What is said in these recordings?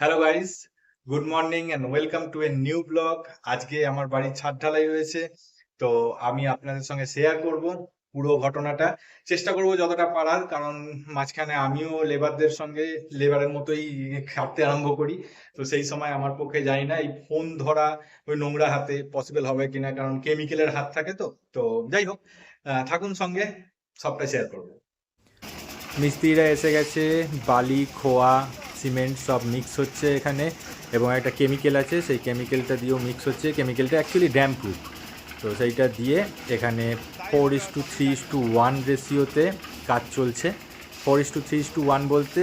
Hello guys good morning and welcome to a new blog আজকে আমার বাড়ির ছাদ ঢালাই হয়েছে, তো আমি আপনাদের সঙ্গে শেয়ার করব পুরো ঘটনাটা। চেষ্টা করব যতটা পারার, কারণ মাঝখানে আমিও লেবারদের সঙ্গে লেবারের মতোই খাটতে আরম্ভ করি। তো সেই সময় আমার পক্ষে যাই না, এই ফোন ধরা ওই নোংরা হাতে পসিবল হবে কিনা, কারণ কেমিক্যালের হাত থাকে তো। তো যাই হোক থাকুন সঙ্গে, সবটা শেয়ার করব। মিস্ত্রিরা এসে গেছে, বালি, খোয়া সিমেন্ট সব মিক্স হচ্ছে এখানে এবং একটা কেমিক্যাল আছে, সেই কেমিক্যালটা দিয়েও মিক্স হচ্ছে। কেমিক্যালটা অ্যাকচুয়ালি ড্যাম প্রুফ তো সেইটা দিয়ে এখানে four is to three is to one রেশিওতে কাজ চলছে। Four is to three is to one বলতে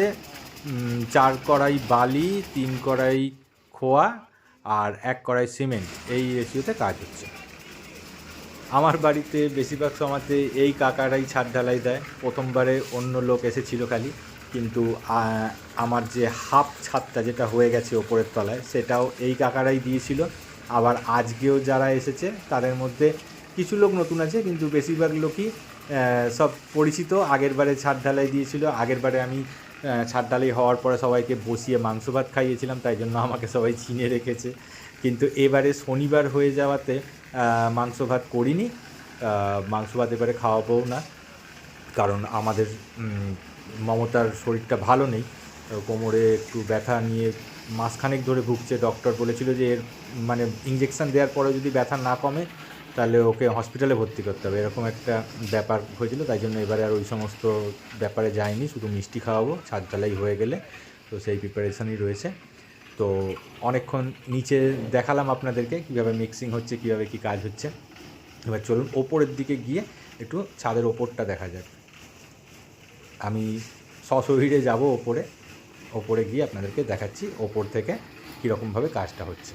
চার কড়াই বালি, তিন কড়াই খোয়া আর এক কড়াই সিমেন্ট। এই রেশিওতে কাজ হচ্ছে। আমার বাড়িতে বেশিরভাগ সময়তে এই কাকারাই ছাদ ঢালাই দেয়। প্রথমবারে অন্য লোক এসেছিল খালি। কিন্তু আমার যে হাফ ছাদটা যেটা হয়ে গেছে ওপরের তলায়, সেটাও এই কাকারাই দিয়েছিল। আবার আজকেও যারা এসেছে, তাদের মধ্যে কিছু লোক নতুন আছে, কিন্তু বেশিরভাগ লোকই সব পরিচিত। আগের বারে ছাদ ঢালাই দিয়েছিল, আগের বারে আমি ছাদ ঢালাই হওয়ার পরে সবাইকে বসিয়ে মাংস ভাত খাইয়েছিলাম, তাই জন্য আমাকে সবাই চিনে রেখেছে। কিন্তু এবারে শনিবার হয়ে যাওয়াতে মাংস ভাত করিনি। মাংস ভাত এবারে খাওয়াবও না। কারণ আমাদের মমতার শরীরটা ভালো নেই। কোমরে একটু ব্যথা নিয়ে মাসখানেক ধরে ভুগছে ডক্টর বলেছিল যে এর মানে ইঞ্জেকশান দেওয়ার পরে যদি ব্যথা না কমে, তাহলে ওকে হসপিটালে ভর্তি করতে হবে। এরকম একটা ব্যাপার হয়েছিল, তাই জন্য এবারে আর ওই সমস্ত ব্যাপারে যায়নি। শুধু মিষ্টি খাওয়াবো, ছাদ ঢালাই হয়ে গেলে। তো সেই প্রিপারেশনই রয়েছে। তো অনেকক্ষণ নিচে দেখালাম আপনাদেরকে, কীভাবে মিক্সিং হচ্ছে, কীভাবে কী কাজ হচ্ছে। এবার চলুন, ওপরের দিকে গিয়ে একটু ছাদের ওপরটা দেখা যাক। আমি সশরীরে যাব ওপরে ওপরে গিয়ে আপনাদেরকে দেখাচ্ছি ওপর থেকে কীরকমভাবে কাজটা হচ্ছে।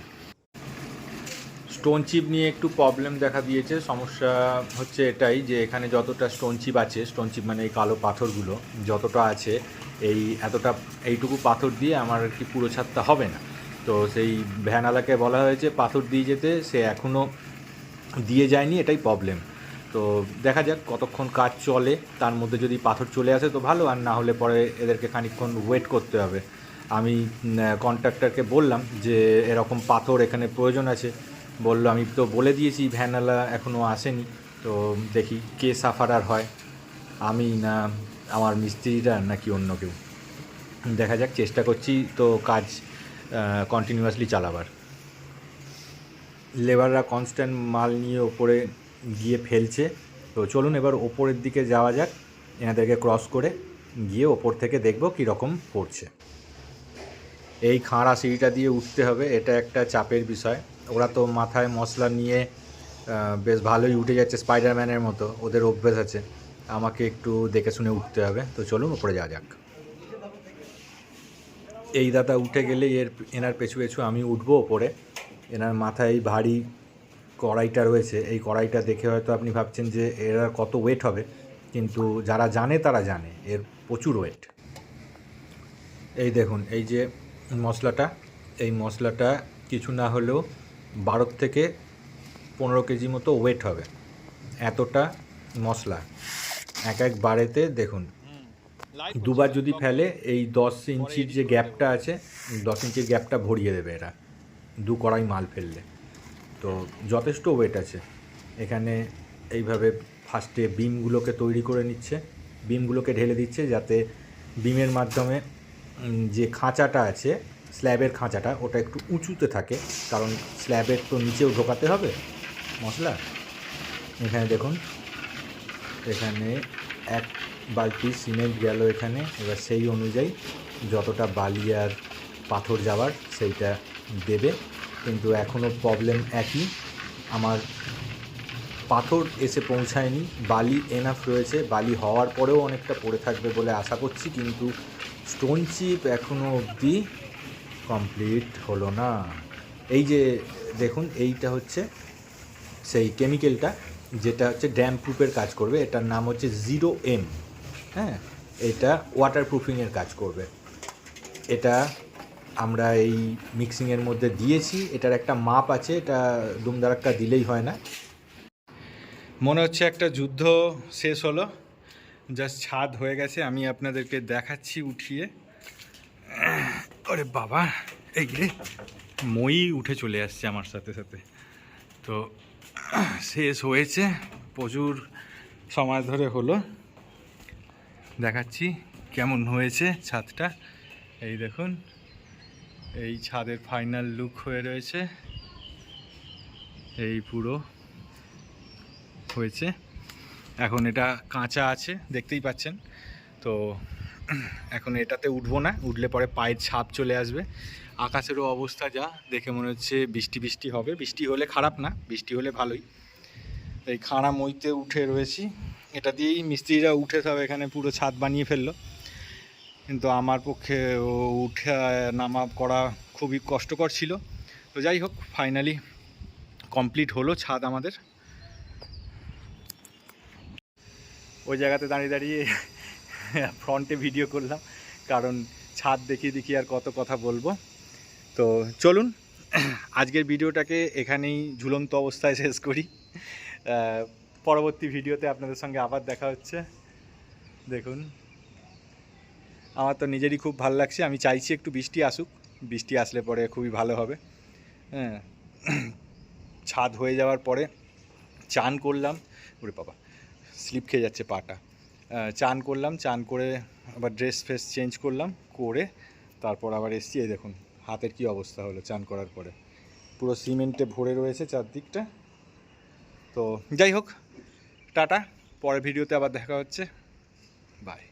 স্টোন চিপ নিয়ে একটু প্রবলেম দেখা দিয়েছে। সমস্যা হচ্ছে এটাই যে এখানে যতটা স্টোন চিপ আছে, স্টোন চিপ মানে এই কালো পাথরগুলো যতটা আছে, এই এতটা, এইটুকু পাথর দিয়ে আমার আর কি পুরো ছাদটা হবে না। তো সেই ভ্যানালাকে বলা হয়েছে পাথর দিয়ে যেতে, সে এখনও দিয়ে যায়নি, এটাই প্রবলেম। তো দেখা যাক কতক্ষণ কাজ চলে। তার মধ্যে যদি পাথর চলে আসে তো ভালো, আর না হলে পরে এদেরকে খানিকক্ষণ ওয়েট করতে হবে। আমি কন্ট্রাক্টরকে বললাম যে এরকম পাথর এখানে প্রয়োজন আছে। বলল, আমি তো বলে দিয়েছি ভ্যানালা এখনও আসেনি। তো দেখি কে সাফারার হয়। আমি না, আমার মিস্ত্রিরা নাকি অন্য কেউ। দেখা যাক, চেষ্টা করছি তো কাজ কন্টিনিউয়াসলি চালাবার। লেবাররা কনস্ট্যান্ট মাল নিয়ে ওপরে গিয়ে ফেলছে। তো চলুন এবার ওপরের দিকে যাওয়া যাক, এনাদেরকে ক্রস করে গিয়ে ওপর থেকে দেখব কী রকম পড়ছে। এই খাঁড়া সিঁড়িটা দিয়ে উঠতে হবে, এটা একটা চাপের বিষয়। ওরা তো মাথায় মশলা নিয়ে বেশ ভালোই উঠে যাচ্ছে স্পাইডারম্যানের মতো, ওদের অভ্যেস আছে। আমাকে একটু দেখে শুনে উঠতে হবে। তো চলুন উপরে যাওয়া যাক। এই দাদা উঠে গেলে এর, এনার পেছু পেছু আমি উঠবো ওপরে। এনার মাথায় ভারী কড়াইটা রয়েছে, এই কড়াইটা দেখে হয়তো আপনি ভাবছেন যে এরা কত ওয়েট হবে, কিন্তু যারা জানে তারা জানে, এর প্রচুর ওয়েট এই দেখুন, এই যে মশলাটা, এই মশলাটা কিছু না হলেও বারো থেকে পনেরো কেজি মতো ওয়েট হবে, এতটা মশলা। এক এক বারেতে দেখুন, দুবার যদি ফেলে, এই দশ ইঞ্চির যে গ্যাপটা আছে, দশ ইঞ্চির গ্যাপটা ভরিয়ে দেবে এরা, দু কড়াই মাল ফেললে। তো যথেষ্ট ওয়েট আছে। এখানে এইভাবে ফার্স্টে বিমগুলোকে তৈরি করে নিচ্ছে। বিমগুলোকে ঢেলে দিচ্ছে যাতে বিমের মাধ্যমে যে খাঁচাটা আছে, স্ল্যাবের খাঁচাটা, ওটা একটু উঁচুতে থাকে। কারণ স্ল্যাবের তো নিচেও ঢোকাতে হবে মশলা। এখানে দেখুন, এখানে এক বালতি সিমেন্ট গেল এখানে। এবার সেই অনুযায়ী যতটা বালি আর পাথর যাওয়ার, সেইটা দেবে। কিন্তু এখনও প্রবলেম একই। আমার পাথর এসে পৌঁছায়নি। বালি এনাফ রয়েছে। বালি হওয়ার পরেও অনেকটা পড়ে থাকবে বলে আশা করছি, কিন্তু স্টোন চিপ এখনও অবধি কমপ্লিট হলো না। এই যে দেখুন, এইটা হচ্ছে সেই কেমিক্যালটা যেটা হচ্ছে ড্যাম প্রুফের কাজ করবে। এটার নাম হচ্ছে জিরো এম হ্যাঁ? এটা ওয়াটার প্রুফিংয়ের কাজ করবে। এটা আমরা এই মিক্সিংয়ের মধ্যে দিয়েছি। এটার একটা মাপ আছে, এটা দুমদারাক্কা দিলেই হয় না। মনে হচ্ছে একটা যুদ্ধ শেষ হলো। জাস্ট ছাদ হয়ে গেছে, আমি আপনাদেরকে দেখাচ্ছি উঠিয়ে। ওরে বাবা, এই রে, মই উঠে চলে আসছে আমার সাথে সাথে। তো শেষ হয়েছে, প্রচুর সময় ধরে হলো। দেখাচ্ছি কেমন হয়েছে ছাদটা। এই দেখুন এই ছাদের ফাইনাল লুক হয়ে রয়েছে। এই পুরো হয়েছে। এখন এটা কাঁচা আছে, দেখতেই পাচ্ছেন। তো এখন এটাতে উঠবো না, উঠলে পরে পায়ের ছাপ চলে আসবে। আকাশেরও অবস্থা যা, দেখে মনে হচ্ছে বৃষ্টি বৃষ্টি হবে। বৃষ্টি হলে খারাপ না, বৃষ্টি হলে ভালোই। এই খাড়া মইতে উঠে রয়েছি। এটা দিয়েই মিস্ত্রিরা উঠে সব এখানে পুরো ছাদ বানিয়ে ফেলল। কিন্তু আমার পক্ষে উঠে নামা করা খুবই কষ্টকর ছিল। তো যাই হোক ফাইনালি কমপ্লিট হলো ছাদ আমাদের। ওই জায়গাতে দাঁড়িয়ে দাঁড়িয়ে ফ্রন্টে ভিডিও করলাম, কারণ ছাদ দেখিয়ে দেখিয়ে আর কত কথা বলব। তো চলুন, আজকের ভিডিওটাকে এখানেই ঝুলন্ত অবস্থায় শেষ করি। পরবর্তী ভিডিওতে আপনাদের সঙ্গে আবার দেখা হচ্ছে। দেখুন। আমার তো নিজেরই খুব ভালো লাগছে, আমি চাইছি একটু বৃষ্টি আসুক। বৃষ্টি আসলে পরে খুবই ভালো হবে। হ্যাঁ ছাদ হয়ে যাওয়ার পরে চান করলাম। ওরে বাবা, স্লিপ খেয়ে যাচ্ছে পাটা। চান করলাম, চান করে আবার ড্রেস ফ্রেস চেঞ্জ করলাম, করে তারপর আবার এসছি। এই দেখুন, হাতের কি অবস্থা হলো চান করার পরে। পুরো সিমেন্টে ভরে রয়েছে চারদিকটা। তো যাই হোক, টাটা, পরের ভিডিওতে আবার দেখা হচ্ছে। বাই।